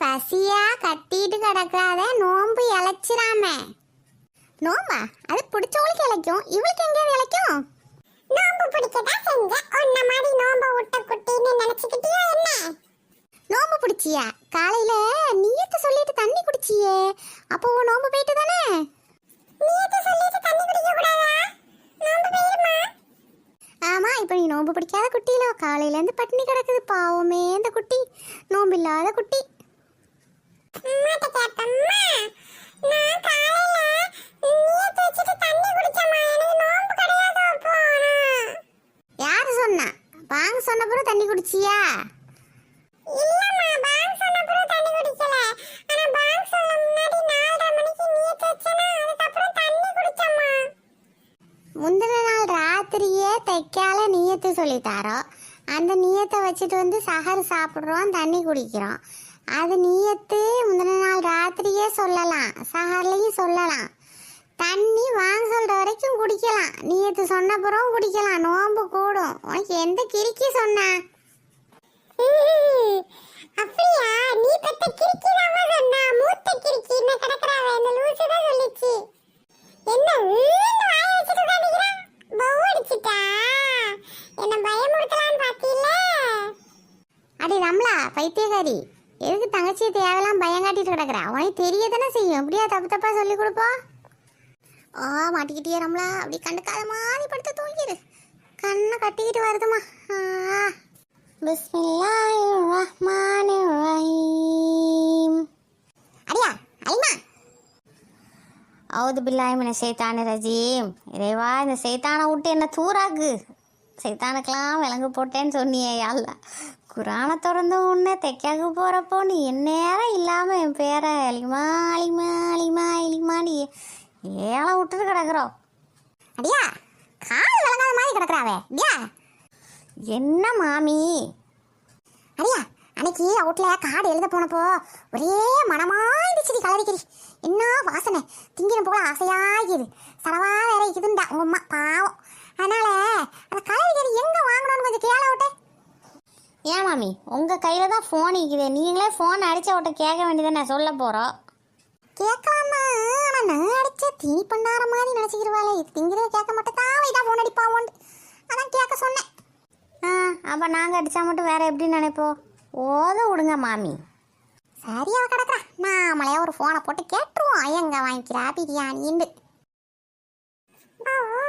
பசியா கட்டிட்டு கிடக்காத நோம்பு இழைச்சிராம நோம்பா? அது பிடிச்சவளுக்கு இழைக்கும். இவளுக்கு எங்கேயாவது இழைக்கும்? நோம்பு பிடிக்கதான் செஞ்ச? உன்ன மாதிரி நோம்பு விட்ட குட்டின்னு நினைச்சுக்கிட்டியா என்ன? நோம்பு பிடிச்சியா? காலையில நீயத்த சொல்லிட்டு தண்ணி குடிச்சியே. அப்போ உன் நோம்பு போயிட்டு தானே நீயத்தை சொல்லிட்டு தண்ணி குடிக்க கூடாதா? நோம்பு போயிருமா? ஆமா இப்போ நீ நோம்பு பிடிக்காத குட்டியில காலையில இருந்து பட்டினி கிடக்குது பாவமே இந்த குட்டி. நோம்பு இல்லாத குட்டி. குடிச்சியா? முந்தின நாள் ராத்திரியே தைக்கால நீயத்து சொல்லித்தாரோ அந்த நீயத்தை வச்சுட்டு வந்து சஹர் சாப்பிட்றோம் தண்ணி குடிக்கிறோம். அது நீயத்து முந்தின நாள் ராத்திரியே சொல்லலாம். சஹர்லையும் சொல்லலாம். தண்ணி வாங்க சொல்ற வரைக்கும் குடிக்கலாம். நீயத்து சொன்ன பிறகும் குடிக்கலாம். நோன்பு கூடும். உனக்கு எந்த கிறுக்கி சொன்னா. அப்படியா? நீ பெத்த கிறுக்கி தான் சொன்னா. மூத்த கிறுக்கி. என்ன கிடக்குறாவ? இந்த லூசு தான் சொல்லிச்சு. என்ன ஈன்னு வாய வச்சுட்டு உட்காந்துக்கிறான் பவு அடிச்சிட்டா? என்ன பயமுறுத்தலான்னு பாத்தீல்ல? அடி ரம்லா பைத்தியக்காரி. எதுக்கு தங்கச்சியை தேவையெல்லாம் பயம் காட்டிட்டு கிடக்குற? அவனே தெரிய தானே செய்யும். அப்படியா தப்பு தப்பா சொல்லி கொடுப்போம் ஆ மாட்டிக்கிட்டியே ரம்லா. அப்படி கண்டுக்காத மாதிரி படுத்து தூங்கிடு கண்ணை கட்டிக்கிட்டு வருதுமா ஆ. பிஸ்மில்லாஹிர் ரஹ்மானிர் ரஹீம் அடியா அலிமா. அவுது பில்லாஹி என்ன சைத்தான ரஜீம். இறைவா இந்த சைத்தானை விட்டு என்ன தூராக்கு. சைத்தானுக்கெல்லாம் விலங்கு போட்டேன்னு சொன்னியே யாழ்ல. குரானை திறந்த உடனே தைக்காக்கு போகிறப்போ நீ எந்நேரம் இல்லாமல் என் பேரை அழிமா அழிமா அழிமா அலிமான்னு ஏழை விட்டுட்டு கிடக்குறோம் அடியா கால் விளங்காத மாதிரி கிடக்குறாவே. அடியா. என்ன மாமி? அடியா அன்னைக்கு அவுட்டில் காடு எழுத போனப்போ ஒரே மனமாக இருந்துச்சு கலரிக்கிறி என்ன வாசனை. திங்கின போல ஆசையாகிது. சலவா வேற இதுண்டா உங்க அம்மா பாவம். அதனால அந்த கலரிக்கறி எங்கே வாங்கணும்னு கொஞ்சம் கேள விட்டேன் ஏன் மாமி? உங்க கையில தான் ஃபோன் இருக்குது நீங்களே ஃபோன் அடிச்ச விட்ட கேட்க வேண்டியதை நான் சொல்ல போறோம். கேட்கலாமா? ஆனா நான் அடிச்ச தீனி பண்ணார மாதிரி நினைச்சுக்கிறவாளே இது திங்கிறத கேட்க மாட்டேன் தான் வைதா ஃபோன் அடிப்பாவோண்டு அதான் கேட்க சொன்னேன். ஆ அப்போ நாங்கள் அடித்தா மட்டும் வேற எப்படி நினைப்போம்? ஓத விடுங்க மாமி. சரியா கிடக்குறா. நாமளே ஒரு ஃபோனை போட்டு கேட்டுருவோம். எங்க வாங்கிக்கிறா பிரியாணின்னு. பவு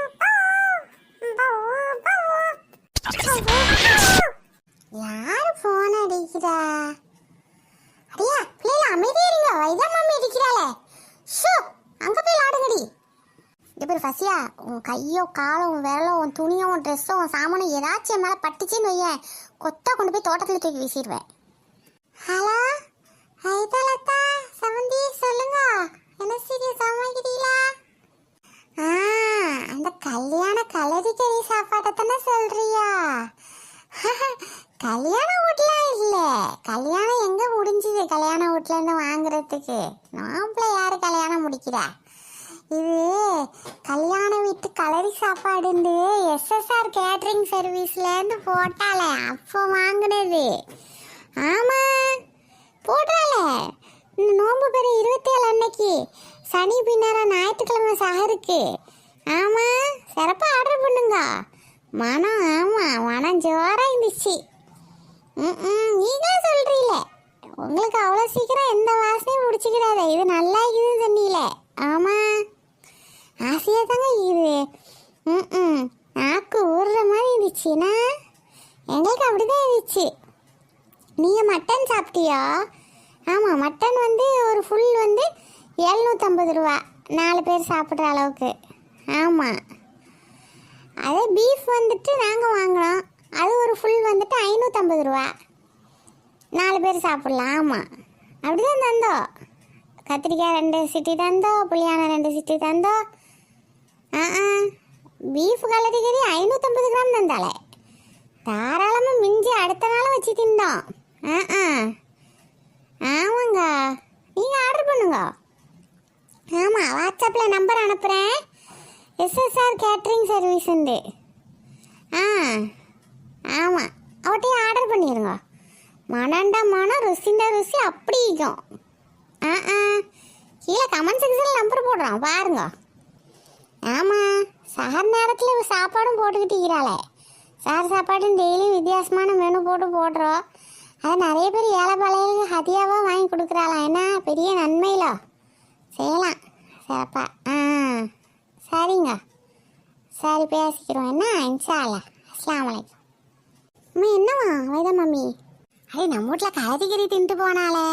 யார் போன் அடிக்கிறா? அடியா பிள்ளைல அமைதியா இருங்க. வைதா மாமி அடிக்கிறாளே. ஷோ அங்க போய் ஆடுங்கடி இது பேர் ஃபசியா உன் கையோ காலோ உன் விரலோ உன் துணியோ உன் ட்ரெஸ்ஸோ உன் சாமானோ ஏதாச்சும் என் மேலே பட்டுச்சுன்னு வையேன். கொத்தா கொண்டு போய் தோட்டத்தில் தூக்கி வீசிடுவேன் ஹலோ? ஹைதலத்தா சமந்தி சொல்லுங்க. என்ன சீரியஸ் சமைக்கிறீங்களா ஆ அந்த கல்யாண கலரிக்கறி சாப்பாட்டை தானே சொல்றியா? கல்யாண வீட்ல இல்ல. கல்யாணம் எங்க முடிஞ்சுது? கல்யாண வீட்ல இருந்து வாங்குறதுக்கு. நாமள யாரு கல்யாணம் முடிக்கிறா? இது கல்யாண வீட்டு கலரி சாப்பாடுண்டு எஸ்எஸ்ஆர் கேட்ரிங் சர்வீஸ்ல இருந்து போட்டாலே அப்போ வாங்கினது. ஆமா. போட்டால இந்த நோன்பு பெரு இருபத்தேழு அன்னைக்கு. சனி பின்னார ஞாயிற்றுக்கிழமை சஹருக்கு ஆமாம் சிறப்பாக ஆர்டர் பண்ணுங்க. மனம் ஆமாம் மனம் ஜோராக இருந்துச்சு. ம் நீங்களே சொல்றீல உங்களுக்கு அவ்வளோ சீக்கிரம் எந்த வாசனையும் பிடிச்சிக்கிறாத இது நல்லா இருக்குதுன்னு சொன்னீல ஆமா. ஆசையாக தாங்க இது ம் ம் நாக்கு ஊறுற மாதிரி இருந்துச்சுன்னா எங்களுக்கு அப்படிதான் இருந்துச்சு. நீங்கள் மட்டன் சாப்பிட்டியா? ஆமாம் மட்டன் வந்து ஒரு ஃபுல் வந்து எழுநூற்றம்பது ரூபா. நாலு பேர் சாப்பிட்ற அளவுக்கு. ஆமாம் அதே பீஃப் வந்துட்டு நாங்கள் வாங்கினோம் அது ஒரு ஃபுல் வந்துட்டு ஐநூற்றம்பது ரூபா. நாலு பேர் சாப்பிட்லாம் ஆமாம் அப்படி தான் தந்தோம் கத்திரிக்காய் ரெண்டு சிட்டி தந்தோம் புளியான ரெண்டு சிட்டி தந்தோம் ஆ ஆ. பீஃப் கலரிக்கறி ஐநூற்றம்பது கிராம் தந்தாலே தாராளமாக மிஞ்சி அடுத்த நாளும் வச்சு தின்னோம். ஆ ஆ. ஆமாங்க. நீங்கள் ஆர்டர் பண்ணுங்க. ஆமாம் வாட்ஸ்அப்பில் நம்பர் அனுப்புகிறேன் எஸ்எஸ்ஆர் கேட்ரிங் சர்வீஸ் உண்டு. ஆ. ஆமாம் அவட்டையும் ஆர்டர் பண்ணிடுங்க மனண்ட மனம் ருசிண்டா ருசி அப்படி இருக்கும். ஆ ஆ. கீழே கமெண்ட் செக்ஷனில் நம்பர் போடுறோம். பாருங்க. ஆமாம் சார் நேரத்தில் சாப்பாடும் போட்டுக்கிட்டு சார் சாப்பாடும் டெய்லியும் வித்தியாசமான மெனு போட்டு போடுறோம். அது நிறைய பேர் ஏழை பழைய ஹதியாவாக வாங்கி கொடுக்குறாளாம் என்ன பெரிய நன்மையிலோ? செய்யலாம். சிறப்பா. ஆ சரிங்க. சரி பேசிக்கிறோம். என்ன? இன்ஷா அல்லா அஸ்லாம் வலைக்கம் அம்மா என்னம்மா வேத மம்மி அடே நம்ம வீட்டில் கலதிகிரி தின்ட்டு போனாலே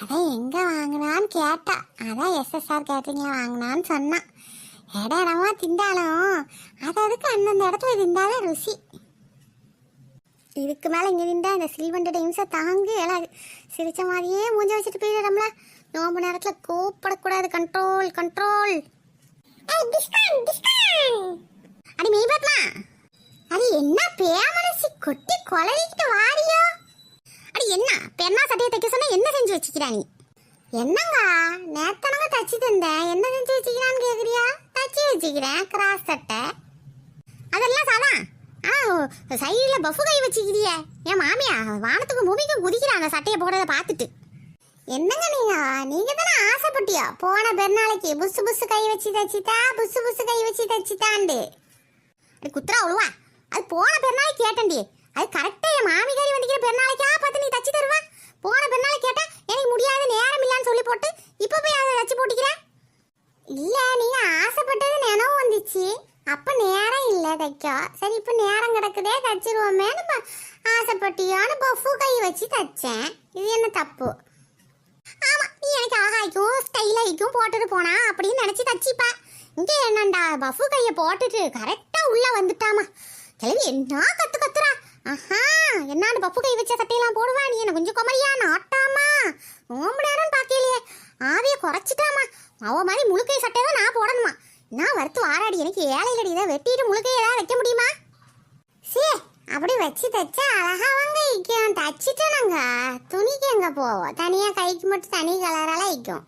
அதான் எங்கே வாங்கினான்னு கேட்டா. அதான் எஸ்எஸ்ஆர் கேட்டரிங்கில் வாங்கினான்னு சொன்னான் இட இடமா திண்டாலும் அது அதுக்கு அந்தந்த இடத்துல திண்டாலே ருசி. இதுக்கு மேலே இங்கே திண்டா இந்த சில்வண்டோட இம்சை தாங்கி எல்லாம் சிரிச்ச மாதிரியே மூஞ்சி வச்சுட்டு போயிடுறோம்ல நோம்பு நேரத்தில் கூப்பிடக்கூடாது. கண்ட்ரோல் கண்ட்ரோல் அடி மெய்பாத்மா அது என்ன பேமனசி? கொட்டி கொலரிக்கிட்டு வாரியோ அடி என்ன? பெண்ணா சட்டையை தைக்க சொன்னா என்ன செஞ்சு வச்சுக்கிறா நீ? என்னங்க? நேத்தனங்க தச்சு தந்தேன் என்ன செஞ்சு வச்சுக்கிறான்னு கேக்குறியா? தச்சு வச்சுக்கிறேன் கிராஸ் சட்டை. அதெல்லாம் சாதா. ஆ சைடில் பஃபு கை வச்சுக்கிறியே. என் மாமியா வானத்துக்கு பூமிக்கும் குதிக்கிறாங்க சட்டையை போடுறத பார்த்துட்டு. என்னங்க நீங்க? நீங்க தானே ஆசைப்பட்டியா? போன பெருநாளைக்கு புசு புசு கை வச்சு தச்சுட்டா புசு புசு கை வச்சு தச்சுட்டாண்டு. குத்துறா உழுவா. அது போன பெருநாளைக்கு கேட்டேன்டி. அது கரெக்டாக என் மாமிகாரி வண்டிக்கிற பெருநாளைக்கா பார்த்து நீ தச்சு தருவா? போன பெருநாள் கேட்டா எனக்கு முடியாத நேரம் இல்லைன்னு சொல்லி போட்டு இப்போ போய் அதை தச்சு போட்டுக்கிறேன் இல்லை நீ ஆசைப்பட்டது நினைவு வந்துச்சு. அப்போ நேரம் இல்லை தைக்க. சரி இப்போ நேரம் கிடக்குதே தச்சிருவோமேனு ப- ஆசைப்பட்டியோன்னு பஃபு கை வச்சு தச்சேன். இது என்ன தப்பு? ஆமாம் நீ எனக்கு அழகாய்க்கும் ஸ்டைலாய்க்கும் போட்டுட்டு போனா அப்படின்னு நினச்சி தச்சிப்பா. இங்கே என்னண்டா பஃபு கையை போட்டுட்டு கரெக்டாக உள்ளே வந்துட்டாமா? கிளவி என்ன கத்து கத்துறா? ஆஹா என்னான்னு பப்பு கை வச்ச சட்டையெல்லாம் போடுவா நீ என்ன கொஞ்சம் குமரியா நாட்டாமா? நோம்பு நேரம் பாக்கலையே. ஆவிய குறைச்சிட்டாமா. அவ மாதிரி முழுக்கை சட்டை தான் நான் போடணுமா? நான் வறுத்து வாராடி எனக்கு ஏழைகடி இதை வெட்டிட்டு முழுக்கை ஏதாவது வைக்க முடியுமா? சே அப்படி வச்சு தைச்சா அழகா வாங்க இக்கும் தச்சுட்டேனாங்க துணிக்கு எங்க போவோம்? தனியா கைக்கு மட்டும் தனி கலரால இக்கும்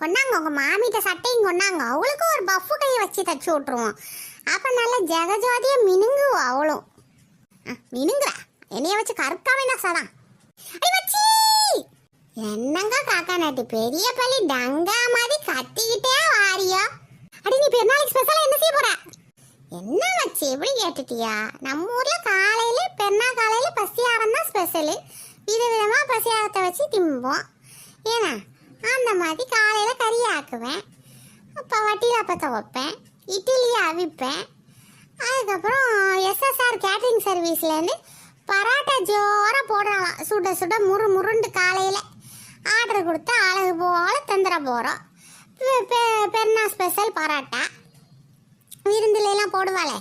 கொண்டாங்க உங்க மாமிட்ட சட்டையும் கொண்டாங்க அவளுக்கும் ஒரு பஃப்பு கையை வச்சு தச்சு விட்டுருவோம். அப்போ நல்ல ஜெகஜோதியை மினுங்குவோம் அவளும் மினுங்குறா. என்னைய வச்சு கருக்காம என்ன சதான் என்னங்க காக்கா நாட்டி பெரிய பள்ளி டங்கா மாதிரி கத்திக்கிட்டே வாரியா? அடி நீ பெருநாளைக்கு ஸ்பெஷலா என்ன செய்ய போற? என்ன வச்சு எப்படி கேட்டுட்டியா? நம்ம ஊர்ல காலையில பெருநா காலையில பசியாரம் தான் ஸ்பெஷலு விதவிதமா பசியாரத்தை வச்சு திம்போம். ஏன்னா அந்த மாதிரி காலையில கறி ஆக்குவேன். அப்போ வட்டியில் அப்பத்தை வைப்பேன். இட்லியை அவிப்பேன். அதுக்கப்புறம் எஸ்எஸ்ஆர் கேட்ரிங் சர்வீஸ்லேருந்து பரோட்டா ஜோராக போடுறாங்களாம் சுட சுட முறு முருண்டு காலையில் ஆர்டர் கொடுத்து அழகு போல தந்துட போகிறோம் பெருனா ஸ்பெஷல் பரோட்டா. விருந்துல போடுவாளே.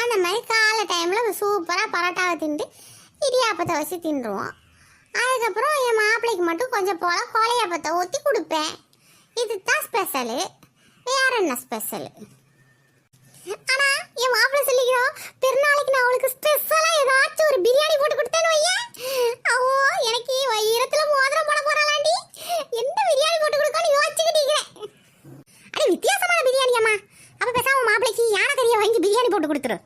அந்த மாதிரி காலை டைமில் சூப்பராக பரோட்டாவை தின்று இடியாப்பத்தை வச்சு தின்றுவோம். அதுக்கப்புறம் என் மாப்பிள்ளைக்கு மட்டும் கொஞ்சம் போல கோழையாப்பத்தை ஊற்றி கொடுப்பேன். இதுதான் ஸ்பெஷலு வேற என்ன ஸ்பெஷலு ஆனா என் மாப்பிள்ளை சொல்லிக்கிறோம் பெருநாளைக்கு நான் அவளுக்கு ஸ்பெஷலா ஏதாச்சும் ஒரு பிரியாணி போட்டு கொடுத்தேன்னு வையேன் அவோ எனக்கு வயிறத்துல மோதிரம் போட போறாளாண்டி எந்த பிரியாணி போட்டு கொடுக்கணும் யோசிச்சுக்கிட்டு இருக்கிறேன் அடி வித்தியாசமான பிரியாணி அம்மா அப்ப பேசாம மாப்பிளைக்கு யானை கறியை வாங்கி பிரியாணி போட்டு கொடுத்துரு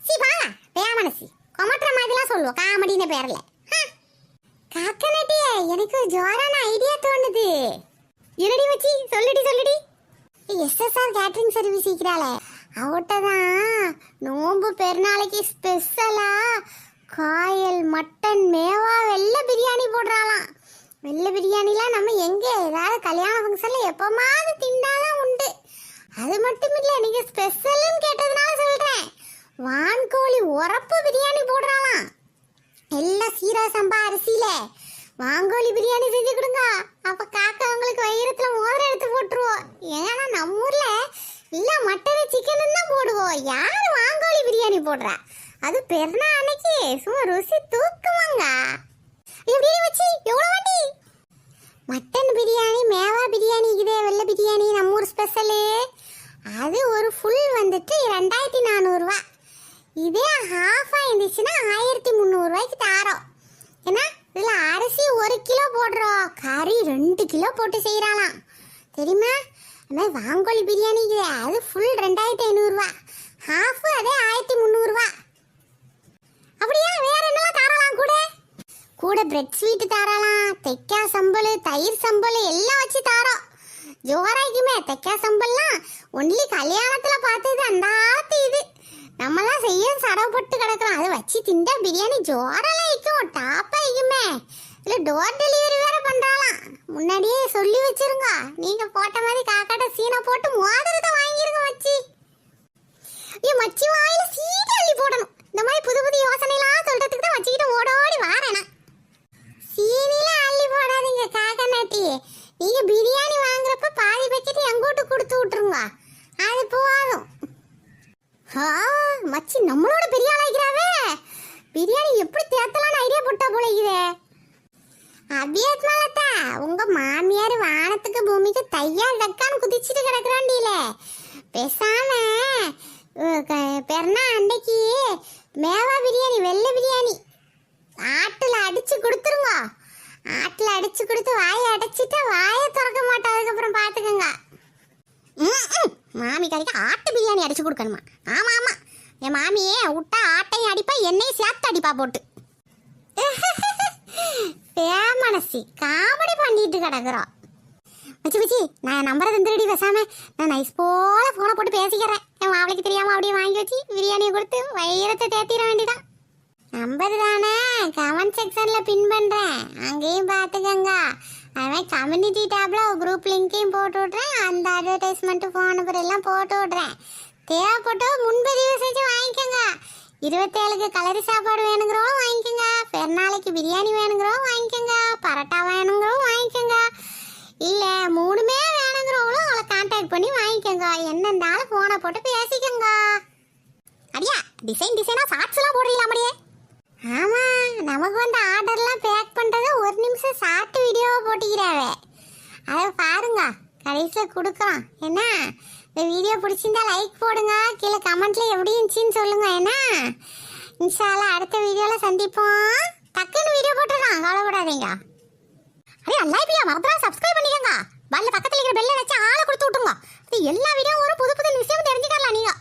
சி வா பேமனசி கொமட்டுற மாதிரிலாம் சொல்லுவோம் காமெடின்னு பேர்ல காக்கனட்டியே எனக்கு ஒரு ஜோரான ஐடியா தோணுது இருடி வச்சி சொல்லுடி சொல்லுடி எஸ்எஸ்ஆர் கேட்டரிங் சர்வீஸ் அவட்டதான் தான் நோம்பு பெருநாளைக்கு ஸ்பெஷலா காயல் மட்டன் மேவா வெள்ளை பிரியாணி போடுறாளாம். வெள்ளை பிரியாணிலாம் நம்ம எங்கே? ஏதாவது கல்யாண ஃபங்க்ஷனில் எப்போமாவது திண்டாதான் உண்டு. அது மட்டும் இல்லை நீங்கள் ஸ்பெஷல்னு கேட்டதுனால சொல்கிறேன் வான்கோழி உரப்பு பிரியாணி போடுறாளாம். எல்லாம் சீரா சம்பா அரிசியில். வாங்கோழி பிரியாணி செஞ்சு கொடுங்க. அப்போ காக்கா உங்களுக்கு வயிறத்துல மோதிரம் எடுத்து போட்டுருவோம். ஏன்னா நம்ம ஊரில் இல்ல மட்டன் சிக்கன் தான் போடுவோம் யார் வாங்கோலி பிரியாணி போடுறா? அது பெருநா அன்னைக்கு? சும்மா ருசி தூக்குவாங்க. எப்படி வச்சு எவ்வளோ வாட்டி? மட்டன் பிரியாணி மேவா பிரியாணி இதே வெள்ளை பிரியாணி நம்ம ஊர் ஸ்பெஷலு அது ஒரு ஃபுல் வந்துட்டு ரெண்டாயிரத்தி நானூறுரூவா இதே ஹாஃபாக இருந்துச்சுன்னா ஆயிரத்தி முந்நூறுரூவாய்க்கு தாரோம். ஏன்னா இதில் அரிசி ஒரு கிலோ போடுறோம். கறி ரெண்டு கிலோ போட்டு செய்கிறாளாம் தெரியுமா? ஆனால் மாதிரி வாங்கோலி பிரியாணி அது ஃபுல் ரெண்டாயிரத்தி ஐநூறுரூவா ஹாஃபு அதே ஆயிரத்தி முந்நூறுரூவா அப்படியா? வேற என்னலாம் தரலாம் கூட? கூட பிரெட் ஸ்வீட் தாராளாம் தெக்கா சம்பல் தயிர் சம்பல் எல்லாம் வச்சு தாரோம். ஜோராய்க்குமே. தெக்கா சம்பல்லாம் ஒன்லி கல்யாணத்தில் பார்த்தது அந்த ஆத்து இது. நம்மலாம் செய்ய சடப்பட்டு கிடக்கலாம் அதை வச்சு திண்டா பிரியாணி ஜோரெல்லாம் வைக்கும் டாப்பா வைக்குமே இல்ல டோர் டெலிவரி வேற பண்றாளாம். முன்னாடியே சொல்லி வச்சிருங்க. நீங்க போட்ட மாதிரி காக்காட்ட சீனை போட்டு மோதிரத்தை வாங்கிருங்க மச்சி. ஐயோ மச்சி வாயில சீட்டு அள்ளி போடணும். இந்த மாதிரி புது புது யோசனைலாம் சொல்றதுக்கு தான் வச்சுக்கிட்டு ஓடோடி வாரேனா சீனில அள்ளி போடாதீங்க காக்கா நாட்டி நீங்க பிரியாணி வாங்குறப்ப பாதி பக்கெட் எங்கூட்டு கொடுத்து விட்டுருங்க அது போதும் ஆ மச்சி நம்மளோட பெரிய ஆளாகிறாவே பிரியாணி எப்படி தேத்தலாம்னு ஐடியா போட்டா போல இதே அபியத்மாலத்தா உங்க மாமியார் வானத்துக்கு பூமிக்கு தையால் தக்கான்னு குதிச்சிட்டு கிடக்குறாண்டியில பேசாம பெருனா அன்னைக்கு மேவா பிரியாணி வெள்ளை பிரியாணி. ஆட்டில் அடிச்சு கொடுத்துருங்க ஆட்டில் அடிச்சு கொடுத்து வாயை அடைச்சிட்டு வாயை திறக்க மாட்டோம் அதுக்கப்புறம் பார்த்துக்கோங்க ம், மாமி கறிக்கு ஆட்டு பிரியாணி அடிச்சு கொடுக்கணுமா? ஆமா ஆமா. என் மாமியே விட்டா ஆட்டையும் அடிப்பா என்னையும் சேர்த்து அடிப்பா போட்டு. பேமனசி காமெடி பண்ணிட்டு கிடக்குறோம் மச்சி மச்சி நான் நம்பரை தந்துருடி பேசாம நான் நைஸ் போல போனை போட்டு பேசிக்கிறேன். என் மாவளைக்கு தெரியாம அப்படியே வாங்கி வச்சு பிரியாணியை கொடுத்து வைரத்தை தேத்திட வேண்டிதான் நம்பர் தானே கமெண்ட் செக்ஷன்ல பின் பண்றேன். அங்கேயும் பார்த்துக்கங்க. அவன் கம்யூனிட்டி டேப்ல குரூப் லிங்கையும் போட்டு விட்றேன் அந்த அட்வர்டைஸ்மெண்ட் ஃபோன் நம்பர் எல்லாம் போட்டு விட்றேன் தேவைப்பட்டோ முன்பதிவு செஞ்சு வாங்கிக்கோங்க. இருபத்தேழுக்கு கலரி சாப்பாடு வேணுங்கிறோம் வாங்கிக்கோங்க. பெருநாளைக்கு பிரியாணி வேணுங்கிறோம் வாங்கிக்கோங்க. பரோட்டா வேணுங்கிறோம் வாங்கிக்கோங்க. இல்ல மூணுமே வேணுங்கிறவங்களும் அவளை கான்டாக்ட் பண்ணி வாங்கிக்கோங்க. என்னென்னாலும் ஃபோனை போட்டு பேசிக்கோங்க. அடியா டிசைன் டிசைனாக ஷார்ட்ஸ்லாம் போடுறீங்களா அப்படியே ஆமா நமக்கு வந்து ஆர்டர்லாம் பேக் பண்ணுறது ஒரு நிமிஷம் ஷார்ட் வீடியோவை போட்டுக்கிறாவே. அதை பாருங்க கடைசியில் கொடுக்குறோம் என்ன? இந்த வீடியோ பிடிச்சிருந்தா லைக் போடுங்க. கீழே கமெண்ட்ல எப்படி இருந்துச்சுன்னு சொல்லுங்க. என்ன? இன்ஷால்லா அடுத்த வீடியோவில் சந்திப்போம். டக்குன்னு வீடியோ போட்டுடலாம். கவலைப்படாதீங்க. அரே அல்லா மறந்துடா சப்ஸ்கிரைப் பண்ணிக்கோங்க. பல்ல பக்கத்தில் இருக்கிற பெல்லை வச்சு ஆளை கொடுத்து விட்டுங்க எல்லா வீடியோ வரும். புது புது விஷயம் தெரிஞ்சுக்கலாம் நீங்கள்